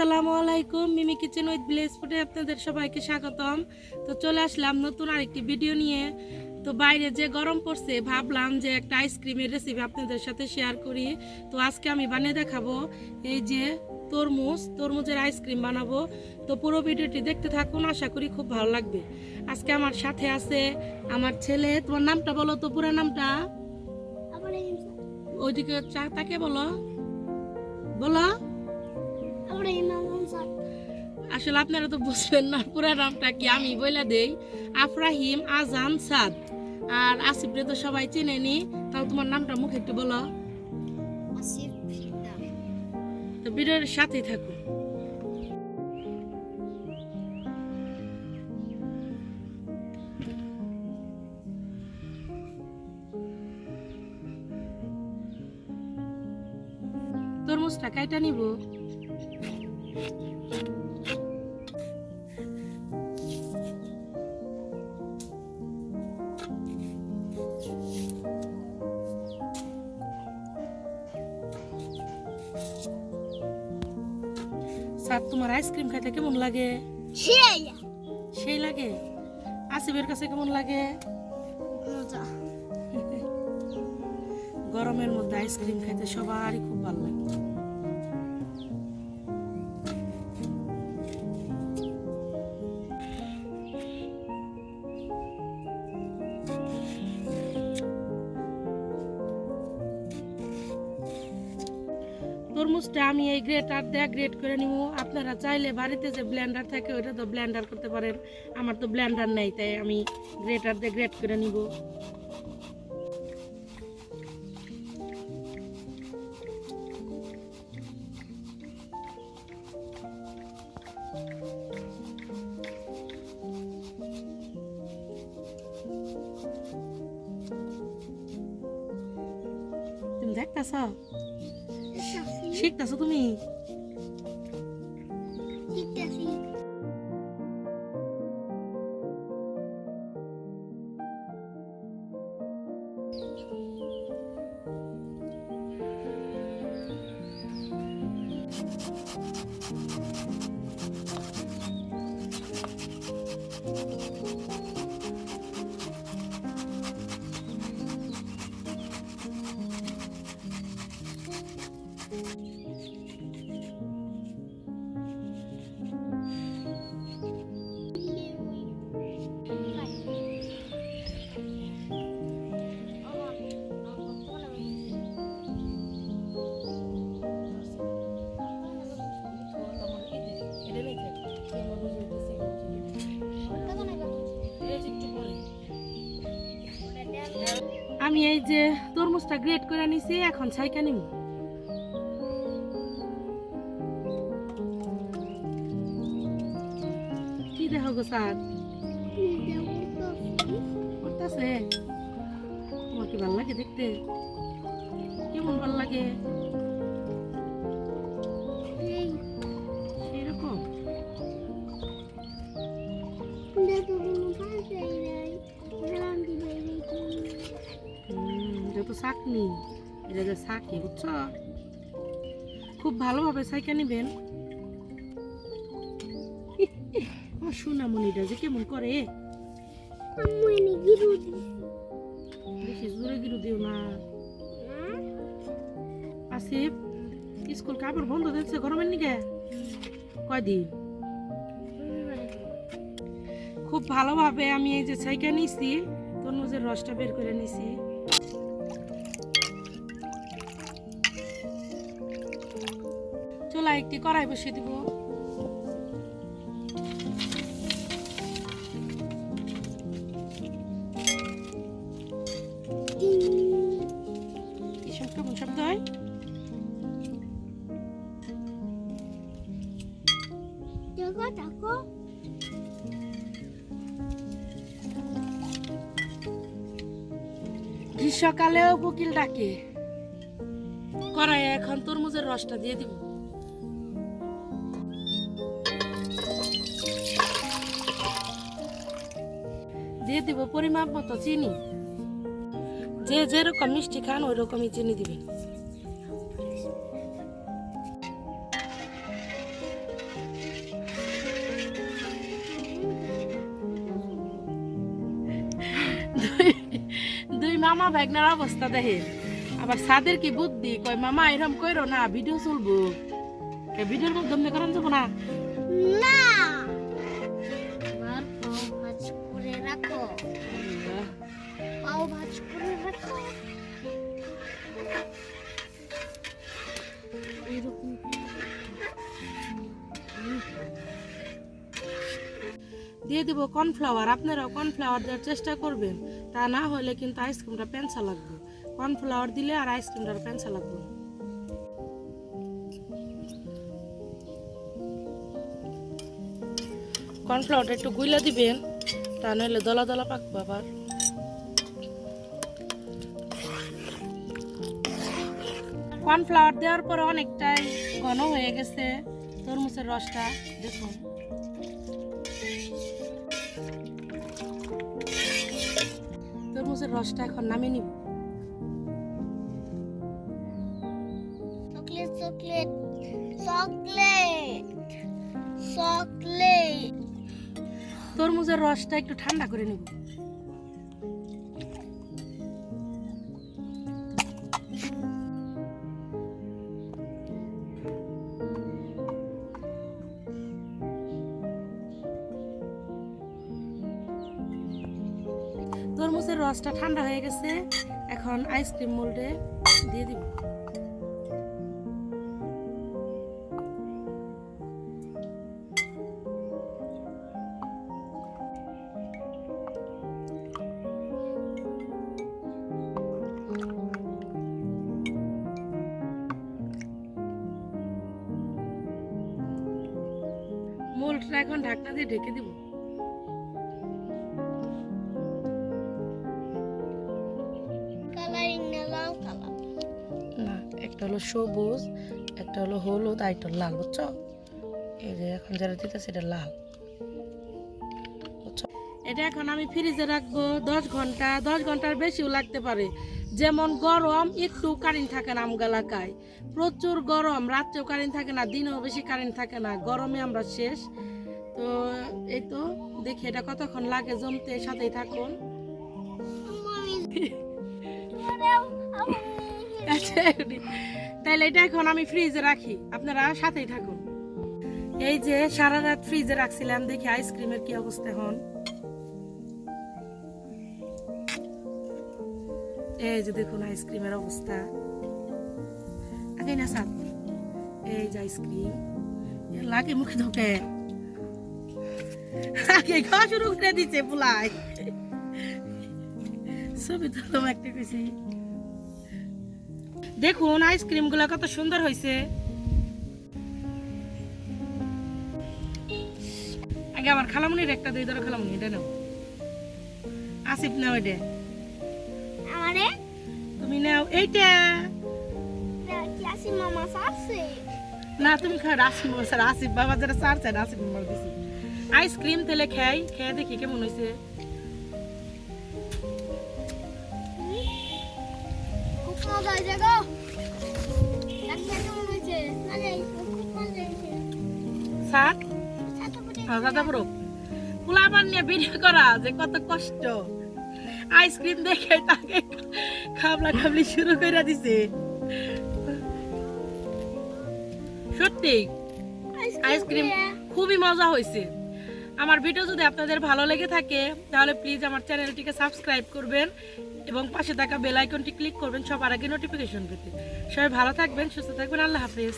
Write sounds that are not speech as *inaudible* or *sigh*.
আসসালামু আলাইকুম মিমি kitchen with village ফুডে আপনাদের সবাইকে স্বাগতম। তো চলে আসলাম নতুন আরেকটি ভিডিও নিয়ে। তো বাইরে যে গরম পড়ছে ভাবলাম যে একটা আইসক্রিমের রেসিপি আপনাদের সাথে শেয়ার করি। তো আজকে আমি বানিয়ে দেখাবো এই যে তরমুজ তরমুজের আইসক্রিম বানাবো। তো পুরো ভিডিওটি দেখতে থাকুন আশা করি খুব ভালো লাগবে। আজকে আমার সাথে আছে আমার ছেলে তোমার নামটা বলো তো পুরো নামটা। ওইদিকে চা- তাকে বলো। বলো। আসলে আপনারা তো বুঝবেন না পুরা নামটা কি আমি বইলা দেই। আফরাহিম আজান সাদ। আর আসিফরে তো সবাই চেনে চেনেনি তাও তোমার নামটা মুখে একটু বলো। তো ভিডিওর সাথেই থাকুন। তরমুজটা কাইটা নিব? সাত তোমার আইসক্রিম খাইতে কেমন লাগে? সেই। সেই লাগে? আসিফের কাছে কেমন লাগে? মজা। গরমের মধ্যে আইসক্রিম খাইতে সবারই খুব ভালো লাগে। তরমুজটা আমি এই গ্রেটার দিয়ে গ্রেট করে নিব আপনারা চাইলে বাড়িতে যে ব্লেন্ডার থাকে, ওইটা তো ব্লেন্ডার করতে পারেন। আমার তো ব্লেন্ডার নেই, তাই আমি গ্রেটার দিয়ে গ্রেট করে নিব। তুমি দেখতেছ? শিখতেছো তুমি? আমি এই যে তরমুজটা গ্রেট করে নিছি, এখন ছাইকা নিব কি দেখো গো স্যার? করতেছে তোমার কি ভালো লাগে দেখতে? কেমন ভালো লাগে? চাকনি এটা যে চাকি বুঝছ খুব ভালোভাবে সাইকা নিবেন। আমার সোনামণিটা যে কেমন করে। বেশি জোরে গিরু দিও না। আসিফ স্কুল কাপড় বন্ধ দিচ্ছে গরমের নিকে কয়দিন খুব ভালোভাবে আমি এই যে ছাইকা নিছি তরমুজের রসটা বের করে নিছি। একটি কড়াই বসিয়ে দিব। শব্দ গ্রীষ্মকালেও কোকিল ডাকে। কড়াই এখন তরমুজের রসটা দিয়ে দিব। দিয়ে দিব পরিমাপ মতো চিনি। যে যেরকম মিষ্টি খান ওই রকমই চিনি দিবেন দুই মামা ভাগনার অবস্থা দেখে। আবার সাদের কি বুদ্ধি? কই মামা এরকম কইরো না, ভিডিও চলবো। ভিডিওর মাধ্যমে করেন যাব না? না দিয়ে দিব কর্নফ্লাওয়ার। আপনারাও কর্নফ্লাওয়ার দেওয়ার চেষ্টা করবেন। তা না হলে কিন্তু আইসক্রিমটা পেঁচা লাগবে। কর্নফ্লাওয়ার দিলে আর আইসক্রিমটা পেঁচা লাগবে কর্নফ্লাওয়ারটা একটু গুইলা দিবেন, তা নাহলে দলা দলা পাকবো আবার। কর্নফ্লাওয়ার দেওয়ার পরে অনেকটাই ঘন হয়ে গেছে তরমুজের রসটা, দেখুন। তরমুজের রসটা এখন নামিয়ে নিব। Chocolate chocolate chocolate chocolate. তরমুজের রসটা একটু ঠান্ডা করে নিব। রসটা ঠান্ডা হয়ে গেছে, এখন আইসক্রিম মোল্ডে দিয়ে দিব। মোল্ডটা এখন ঢাকনা দিয়ে ঢেকে দিব। সবুজ একটা হলো হলুদ আর একটা লাল বুঝছ? এই যে এখন যেটা দিতেছে এটা লাল বুঝছ? এটা এখন আমি ফ্রিজে রাখব দশ ঘণ্টা দশ ঘণ্টার বেশিও লাগতে পারে। যেমন গরম একটু কারেন্ট থাকে না আমগালাকায় প্রচুর গরম রাত্রেও কারেন্ট থাকে না দিনেও বেশি কারেন্ট থাকে না গরমে আমরা শেষ। তো এই তো দেখি এটা কতক্ষণ লাগে জমতে সাথেই থাকুন। *laughs* *laughs* *laughs* তাহলে এটা এখন আমি ফ্রিজে রাখি। আপনারা সাথেই থাকুন। এই যে সারা রাত ফ্রিজে রাখছিলাম, দেখি আইসক্রিমের কি অবস্থা হন এই যে দেখুন আইসক্রিমের অবস্থা। আগে না সাত এই যে আইসক্রিম। লাগে মুখে ঢোকে আগে খাওয়া শুরু করে দিচ্ছে পোলাই ছবি তুললাম একটা কিছু দেখুন আইসক্রিমগুলা কত সুন্দর হয়েছে আগে আমার খালামুনির একটা দুই ধরো খালামুনি এটা নাও। আসিফ নাও এটা। আমারে? তুমি নাও এইটা। না তুমি খাও আসিফ আসিফ বাবা যারা আসিফ দিছি। আইসক্রিম তেলে খাই খেয়ে দেখি কেমন হয়েছে হয়েছে স্যার? ছাতা পুটে পুরো পোলাবার নিয়ে ভিডিও করা যে কত কষ্ট। আইসক্রিম দেখে তাকে খাবলা খাবলি শুরু করে দিছে। সত্যি আইসক্রিম খুবই মজা হয়েছে। আমার ভিডিও যদি আপনাদের ভালো লেগে থাকে তাহলে প্লিজ আমার চ্যানেলটিকে সাবস্ক্রাইব করবেন। এবং পাশে থাকা বেল আইকনটি ক্লিক করবেন সবার আগে নোটিফিকেশন পেতে। সবাই ভালো থাকবেন, সুস্থ থাকবেন, আল্লাহ হাফেজ।